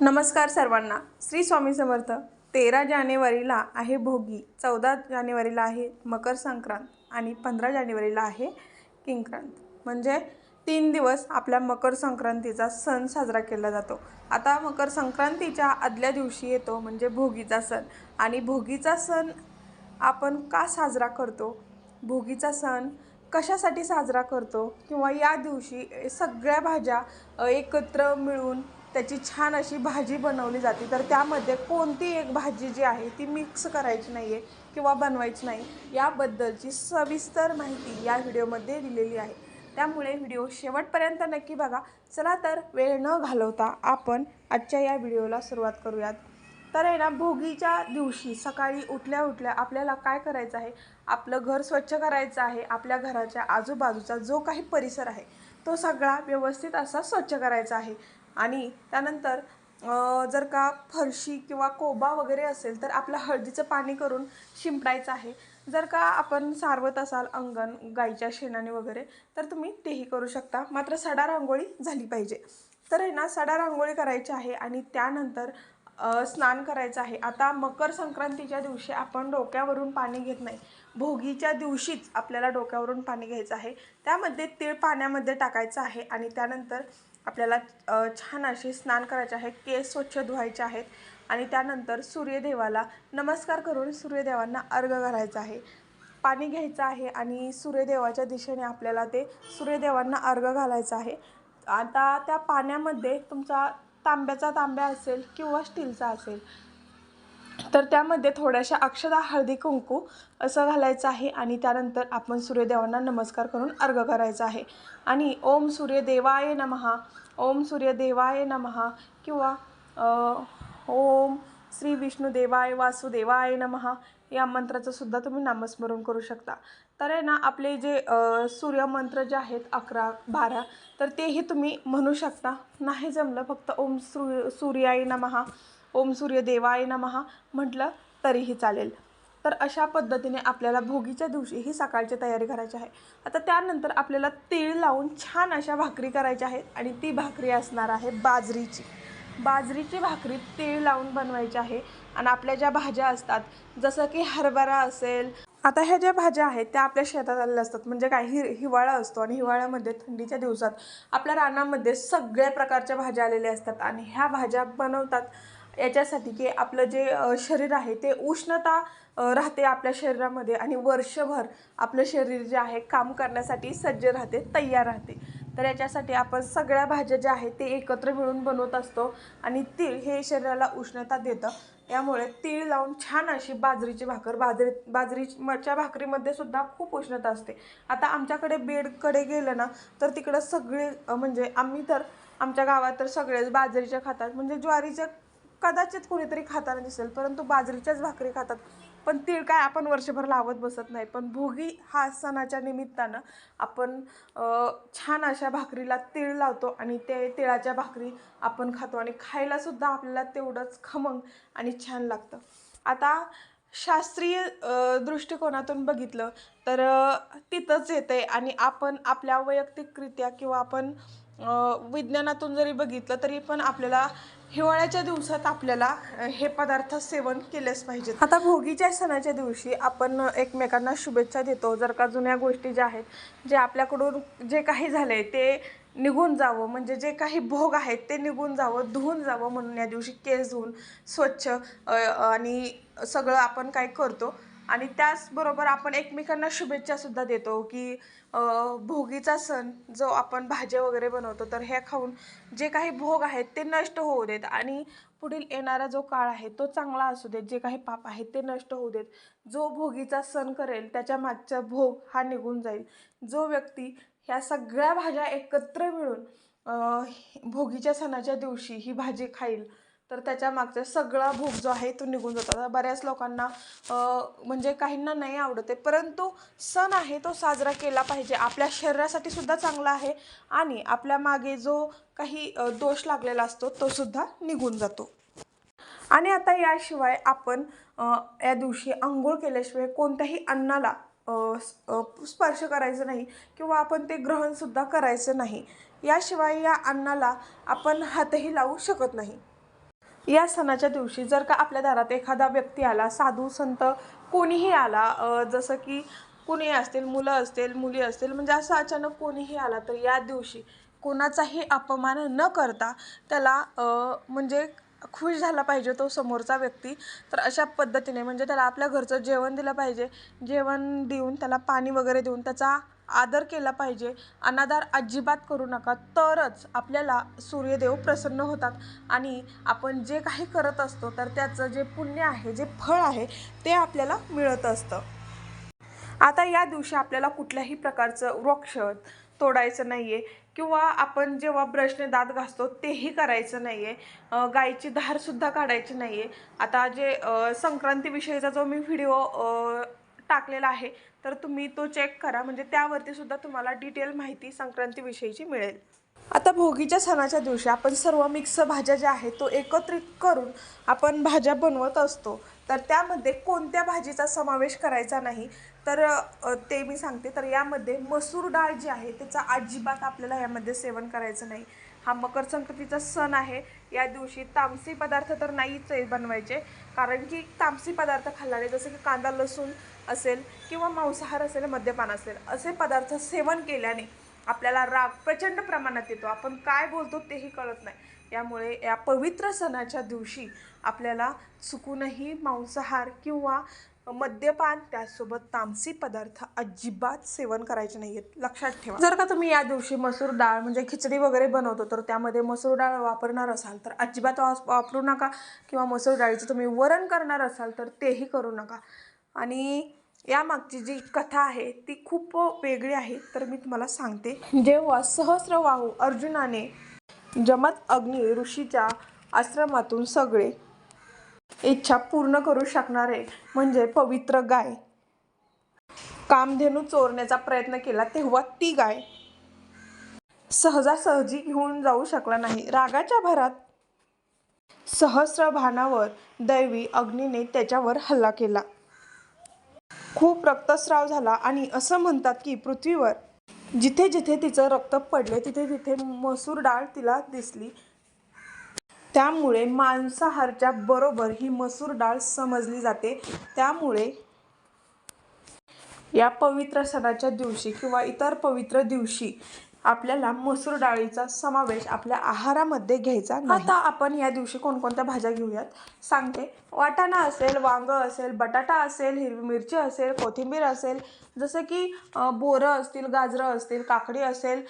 नमस्कार सर्वांना. श्री स्वामी समर्थ तेरा जानेवारीला आहे भोगी चौदा जानेवारीला आहे मकर संक्रांत आणि पंधरा जानेवारीला आहे किंक्रांत. म्हणजे तीन दिवस आपल्या मकर संक्रांतीचा सण साजरा केला जातो. आता मकर संक्रांतीच्या आदल्या दिवशी येतो म्हणजे भोगीचा सण. आणि भोगीचा सण आपण का साजरा करतो? भोगीचा सण कशासाठी साजरा करतो? किंवा या दिवशी सगळ्या भाज्या एकत्र मिळून त्याची छान अशी भाजी बनवली जाते. तर त्यामध्ये कोणती एक भाजी जी आहे ती मिक्स करायची नाही आहे किंवा बनवायची नाही याबद्दलची सविस्तर माहिती या व्हिडिओमध्ये दिलेली आहे. त्यामुळे व्हिडिओ शेवटपर्यंत नक्की बघा. चला तर वेळ न घालवता आपण आजच्या या व्हिडिओला सुरुवात करूयात. तर आहे ना भोगीच्या दिवशी सकाळी उठल्या उठल्या आपल्याला काय करायचं आहे? आपलं घर स्वच्छ करायचं आहे. आपल्या घराच्या आजूबाजूचा जो काही परिसर आहे तो सगळा व्यवस्थित असा स्वच्छ करायचा आहे. आणि त्यानंतर जर का फरशी किंवा कोबा वगैरे असेल तर आपलं हळदीचं पाणी करून शिंपडायचं आहे. जर का आपण सारवत असाल अंगण गाईच्या शेणाने वगैरे तर तुम्ही तेही करू शकता. मात्र सडा रांगोळी झाली पाहिजे. तर आहे ना सडा रांगोळी करायची आहे आणि त्यानंतर स्नान करायचं आहे. आता मकर संक्रांतीच्या दिवशी आपण डोक्यावरून पाणी घेत नाही. भोगीच्या दिवशीच आपल्याला डोक्यावरून पाणी घ्यायचं आहे. त्यामध्ये तीळ पाण्यामध्ये टाकायचं आहे आणि त्यानंतर आपल्याला छान असे स्नान करायचे आहे. केस स्वच्छ धुवायचे आहेत आणि त्यानंतर सूर्यदेवाला नमस्कार करून सूर्यदेवांना अर्घ घालायचा आहे. पाणी घ्यायचं आहे आणि सूर्यदेवाच्या दिशेने आपल्याला ते सूर्यदेवांना अर्घ घालायचं आहे. आता त्या पाण्यामध्ये तुमचा तांब्याचा तांब्या असेल किंवा स्टीलचा असेल. तर त्यामध्ये थोड्याशा अक्षदा हळदी कुंकू असं घालायचं आहे आणि त्यानंतर आपण सूर्यदेवांना नमस्कार करून अर्घ करायचा आहे. आणि ओम सूर्यदेवाय नमहा ओम सूर्यदेवाय नमहा किंवा ओम श्री विष्णुदेवाय वासुदेवाय नमहा या मंत्राचं सुद्धा तुम्ही नामस्मरण करू शकता. तर आहे ना आपले जे सूर्यमंत्र जे आहेत अकरा बारा तर तेही तुम्ही म्हणू शकता. नाही जमलं फक्त ओम सूर्य सूर्याय नमहा ओम सूर्यदेवाय नमहा म्हटलं तरीही चालेल. तर अशा पद्धतीने आपल्याला भोगीच्या दिवशी ही सकाळची तयारी करायची आहे. आता त्यानंतर आपल्याला तीळ लावून छान अशा भाकरी करायच्या आहेत आणि ती भाकरी असणार आहे बाजरीची. बाजरीची भाकरी तीळ लावून बनवायची आहे. आणि आपल्या ज्या भाज्या असतात जसं की हरभरा असेल आता ह्या ज्या भाज्या आहेत त्या आपल्या शेतात आलेल्या असतात. म्हणजे काय हि हिवाळा असतो आणि हिवाळ्यामध्ये थंडीच्या दिवसात आपल्या रानामध्ये सगळ्या प्रकारच्या भाज्या आलेल्या असतात. आणि ह्या भाज्या बनवतात याच्यासाठी की आपलं जे शरीर आहे ते उष्णता राहते आपल्या शरीरामध्ये आणि वर्षभर आपलं शरीर जे आहे काम करण्यासाठी सज्ज राहते तयार राहते. तर याच्यासाठी आपण सगळ्या भाज्या ज्या आहेत ते एकत्र मिळून बनवत असतो आणि तीळ हे शरीराला उष्णता देतं. यामुळे तीळ लावून छान अशी बाजरीची भाकर बाजरी बाजरीच्या भाकरीमध्ये सुद्धा खूप उष्णता असते. आता आमच्याकडे बेडकडे गेलं ना तर तिकडं सगळे म्हणजे आम्ही तर आमच्या गावात तर सगळेच बाजरीच्या खातात. म्हणजे ज्वारीच्या कदाचित कोणीतरी खाताना दिसेल परंतु बाजरीच्याच भाकरी खातात. पण तीळ काय आपण वर्षभर लावत बसत नाही. पण भोगी हा सणाच्या निमित्तानं आपण छान अशा भाकरीला तीळ लावतो आणि ते तिळाच्या भाकरी आपण खातो आणि खायलासुद्धा आपल्याला तेवढंच खमंग आणि छान लागतं. आता शास्त्रीय दृष्टिकोनातून बघितलं तर तिथंच येते आणि आपण आपल्या वैयक्तिकरित्या किंवा आपण विज्ञानातून जरी बघितलं तरी पण आपल्याला हिवाळ्याच्या दिवसात आपल्याला हे पदार्थ सेवन केलेच पाहिजेत. आता भोगीच्या सणाच्या दिवशी आपण एकमेकांना शुभेच्छा देतो. जर का जुन्या गोष्टी ज्या आहेत जे आपल्याकडून जे काही झालं आहे ते निघून जावं. म्हणजे जे काही भोग आहेत ते निघून जावं धुवून जावं म्हणून या दिवशी केस धुवून स्वच्छ आणि सगळं आपण काय करतो. आणि त्याचबरोबर आपण एकमेकांना शुभेच्छासुद्धा देतो की भोगीचा सण जो आपण भाज्या वगैरे बनवतो तर ह्या खाऊन जे काही भोग आहेत ते नष्ट होऊ देत. आणि पुढील येणारा जो काळ आहे तो चांगला असू देत. जे काही पाप आहेत ते नष्ट होऊ देत. जो भोगीचा सण करेल त्याच्या मागचा भोग हा निघून जाईल. जो व्यक्ती ह्या सगळ्या भाज्या एकत्र मिळून भोगीच्या सणाच्या दिवशी ही भाजी खाईल. तर त्याच्या मागचा सगळा भोग जो आहे तो निघून जातो. आता बऱ्याच लोकांना म्हणजे काहींना नाही आवडत परंतु सण आहे तो साजरा केला पाहिजे. आपल्या शरीरासाठी सुद्धा चांगला आहे आणि आपल्या मागे जो काही दोष लागलेला असतो तो सुद्धा निघून जातो. आणि आता याशिवाय आपण या दिवशी आंघोळ केल्याशिवाय कोणत्याही अन्नाला स्पर्श करायचं नाही किंवा आपण ते ग्रहणसुद्धा करायचं नाही. याशिवाय या अन्नाला आपण हातही लावू शकत नाही. या सणाच्या दिवशी जर का आपल्या दारात एखादा व्यक्ती आला साधू संत कोणीही आला जसं की कोणी असतील मुलं असतील मुली असतील म्हणजे असं अचानक कोणीही आला तर या दिवशी कोणाचाही अपमान न करता त्याला म्हणजे खुश झाला पाहिजे तो समोरचा व्यक्ती. तर अशा पद्धतीने म्हणजे त्याला आपल्या घरचं जेवण दिलं पाहिजे. जेवण देऊन त्याला पाणी वगैरे देऊन त्याचा आदर केला पाहिजे. अनादार अजिबात करू नका. तरच आपल्याला सूर्यदेव प्रसन्न होतात. आणि आपण जे काही करत असतो तर त्याचं जे पुण्य आहे जे फळ आहे ते आपल्याला मिळत असतं. आता या दिवशी आपल्याला कुठल्याही प्रकारचं वृक्ष तोडायचं नाही आहे किंवा आपण जेव्हा ब्रशने दात घासतो तेही करायचं नाही आहे गाईची धारसुद्धा काढायची नाही आहे आता जे संक्रांतीविषयीचा जो मी व्हिडिओ टाकलेला आहे तर तुम्ही तो चेक करा. म्हणजे त्यावरती सुद्धा तुम्हाला डिटेल माहिती संक्रांतीविषयीची मिळेल. आता भोगीच्या सणाच्या दिवशी आपण सर्व मिक्स भाज्या ज्या आहेत तो एकत्रित करून आपण भाज्या बनवत असतो. तर त्यामध्ये कोणत्या भाजीचा समावेश करायचा नाही? तर ते मी सांगते. तर यामध्ये मसूर डाळ जी आहे त्याचा अजिबात आपल्याला यामध्ये सेवन करायचं नाही. हा मकर संक्रांतीचा सण आहे. या दिवशी तामसी पदार्थ तर नाहीच आहे बनवायचे. कारण की तामसी पदार्थ खाल्ल्याने जसं की कांदा लसूण असेल किंवा मांसाहार असेल मद्यपान असेल असे पदार्थ सेवन केल्याने आपल्याला राग प्रचंड प्रमाणात येतो. आपण काय बोलतो तेही कळत नाही. यामुळे या पवित्र सणाच्या दिवशी आपल्याला चुकूनही मांसाहार किंवा मद्यपान त्यासोबत तामसी पदार्थ अजिबात सेवन करायचे नाही आहेत लक्षात ठेवा. जर का तुम्ही या दिवशी मसूर डाळ म्हणजे खिचडी वगैरे बनवतो तर त्यामध्ये मसूर डाळ वापरणार असाल तर अजिबात वापरू नका. किंवा मसूर डाळीचं तुम्ही वरण करणार असाल तर तेही करू नका. आणि यामागची जी कथा आहे ती खूप वेगळी आहे. तर मी तुम्हाला सांगते. जेव्हा सहस्रवाहू अर्जुनाने जमत अग्नी ऋषीच्या आश्रमातून सगळे इच्छा पूर्ण करू शकणारे म्हणजे पवित्र गाय. कामधेनू चोरण्याचा प्रयत्न केला तेव्हा ती गाय सहजासहजी घेऊन जाऊ शकला नाही. रागाच्या भरात सहस्र भानावर दैवी अग्नीने त्याच्यावर हल्ला केला. खूप रक्तस्राव झाला आणि असं म्हणतात की पृथ्वीवर जिथे जिथे तिचं रक्त पडले तिथे तिथे मसूर डाळ तिला दिसली त्यामुळे मांसाहारच्या बरोबर ही मसूर डाळ समजली जाते. त्यामुळे या पवित्र सणाच्या दिवशी किंवा इतर पवित्र दिवशी आपल्याला मसूर डाळीचा समावेश आपल्या आहारामध्ये घ्यायचा आता आपण या दिवशी कोणकोणत्या भाज्या घेऊयात? सांगते. वाटाणा असेल वांग असेल बटाटा असेल हिरवी मिरची असेल कोथिंबीर असेल जसं की बोरं असतील गाजरं असतील काकडी असेल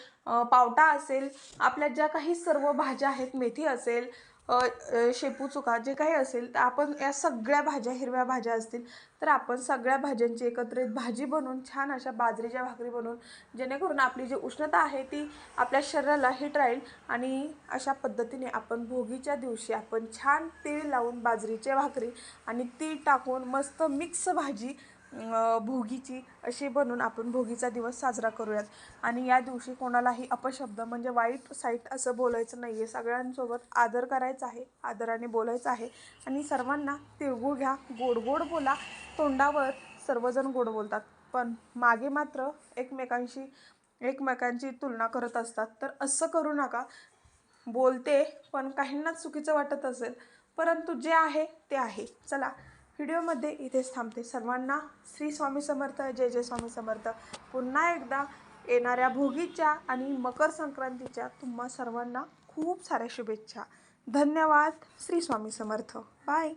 पावटा असेल आपल्या ज्या काही सर्व भाज्या आहेत मेथी असेल शेपू चुका जे काही असेल तर आपण या सगळ्या भाज्या हिरव्या भाज्या असतील तर आपण सगळ्या भाज्यांची एकत्रित भाजी बनवून छान अशा बाजरीच्या भाकरी बनवून जेणेकरून आपली जी उष्णता आहे ती आपल्या शरीराला हिट राहील आणि अशा पद्धतीने आपण भोगीच्या दिवशी आपण छान तीळ लावून बाजरीच्या भाकरी आणि तीळ टाकून मस्त मिक्स भाजी भोगीची अशी बनवून आपण भोगीचा दिवस साजरा करूयात. आणि या दिवशी कोणालाही अपशब्द म्हणजे वाईट साईट असं बोलायचं नाही आहे सगळ्यांसोबत आदर करायचा आहे आदराने बोलायचं आहे. आणि सर्वांना तिळगुळ घ्या गोड गोड बोला. तोंडावर सर्वजण गोड बोलतात. पण मागे मात्र एकमेकांशी एकमेकांची तुलना करत असतात. तर असं करू नका. बोलते पण काहींनाच चुकीचं वाटत असेल परंतु जे आहे ते आहे. चला व्हिडिओमध्ये इथेच थांबते सर्वांना. श्री स्वामी समर्थ जय जय स्वामी समर्थ. पुन्हा एकदा येणाऱ्या भोगीच्या आणि मकर संक्रांतीच्या तुम्हा सर्वांना खूप साऱ्या शुभेच्छा. धन्यवाद. श्री स्वामी समर्थ. बाय